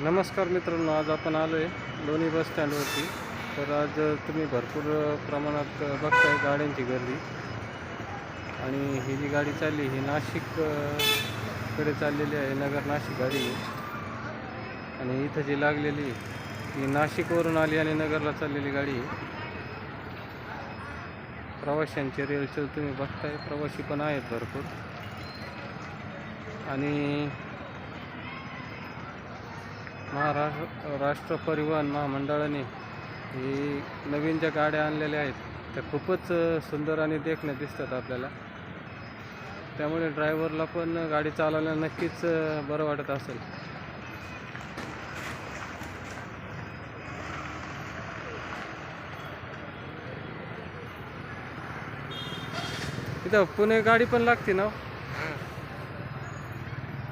नमस्कार मित्रांनो आज आपण आलो आहे लोणी बस स्टँडवरती तर आज तुम्ही भरपूर प्रमाणात बघताय गाड्यांची गर्दी. आणि ही जी गाडी चालली ही नाशिककडे चाललेली आहे नगर नाशिक गाडी. आणि इथं जी लागलेली ही नाशिकवरून आली आणि नगरला चाललेली गाडी. प्रवाशांचे रेलचेल तुम्ही बघताय प्रवासी पण आहेत भरपूर. आणि महाराष्ट्र राष्ट्र परिवहन महामंडळाने ही नवीन ज्या गाड्या आणलेल्या आहेत त्या खूपच सुंदर आणि देखण्या दिसतात आपल्याला. त्यामुळे ड्रायव्हरला पण गाडी चालवायला नक्कीच बरं वाटत असेल. इथं पुणे गाडी पण लागते ना? हो?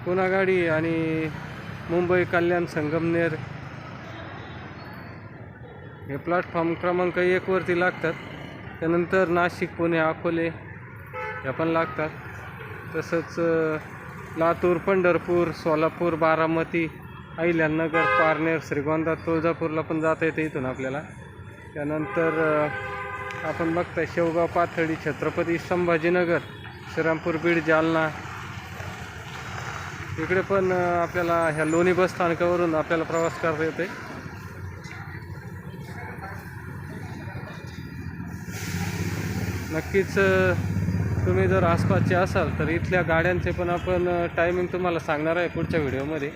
पुणे गाडी आणि मुंबई कल्याण संगमनेर. हे प्लॅटफॉर्म क्रमांक एकवरती लागतात. त्यानंतर नाशिक पुणे अकोले या पण लागतात. तसंच लातूर पंढरपूर सोलापूर बारामती अहिल्यानगर पारनेर श्रीगोंदा तुळजापूरला पण जाता येते इथून आपल्याला. त्यानंतर आपण बघताय शेवगाव पाथर्डी छत्रपती संभाजीनगर श्रीरामपूर बीड जालना इकडे पण आपल्याला ह्या लोणी बस स्थानकावरून आपल्याला प्रवास करता येते नक्कीच तुम्ही जर आसपासचे असाल तर इथल्या गाड्यांचे पण आपण टायमिंग तुम्हाला सांगणार आहे पुढच्या व्हिडिओमध्ये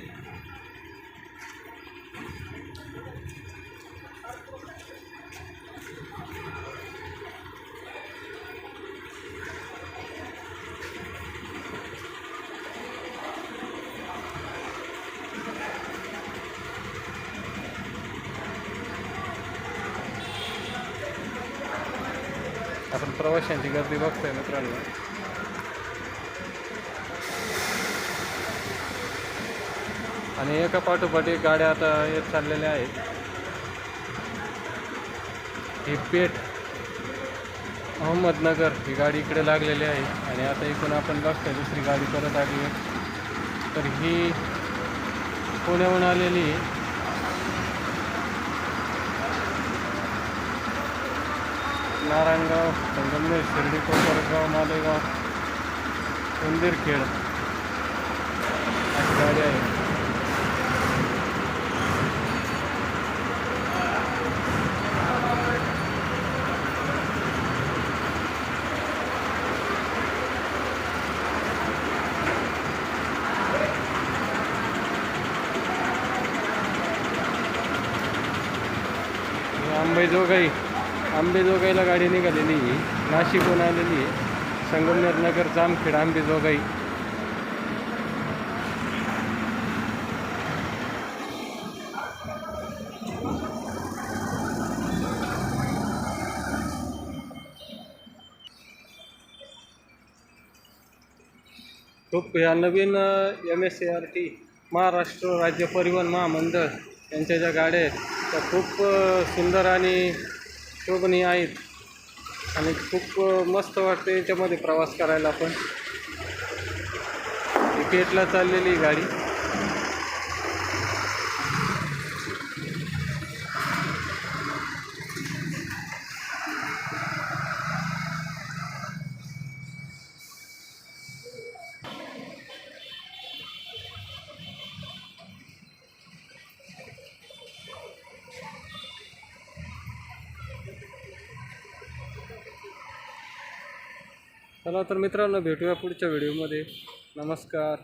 आपण प्रवाशांची गर्दी बघतोय मित्रांनो. आणि एका पाठोपाठ एक गाड्या आता येत चाललेल्या आहेत. ही पेठ अहमदनगर ही गाडी इकडे लागलेली आहे आणि आता इकडून आपण बघतोय दुसरी गाडी परत आली आहे. तर ही पुण्याहून आलेली आहे. नारायणगाव संगमनेर शिर्डी कोपरगाव मालेगाव उंदीरखेड अशी गाडी आहे ही अंबेजोगाई आंबेजोगाईला गाडी निघालेली आहे. नाशिकहून आलेली आहे. संगमनेर नगर जामखेड आंबेजोगाई. खूप या नवीन M S C R T Maharashtra राज्य परिवहन महामंडळ यांच्या ज्या गाड्या आहेत त्या खूप सुंदर आणि शोभनीय आहेत. आणि खूप मस्त वाटते याच्यामध्ये प्रवास करायला पण. टिकेटला पेटला चाललेली गाडी. चला तर मित्रांनो भेटूया पुढच्या व्हिडिओमध्ये. नमस्कार.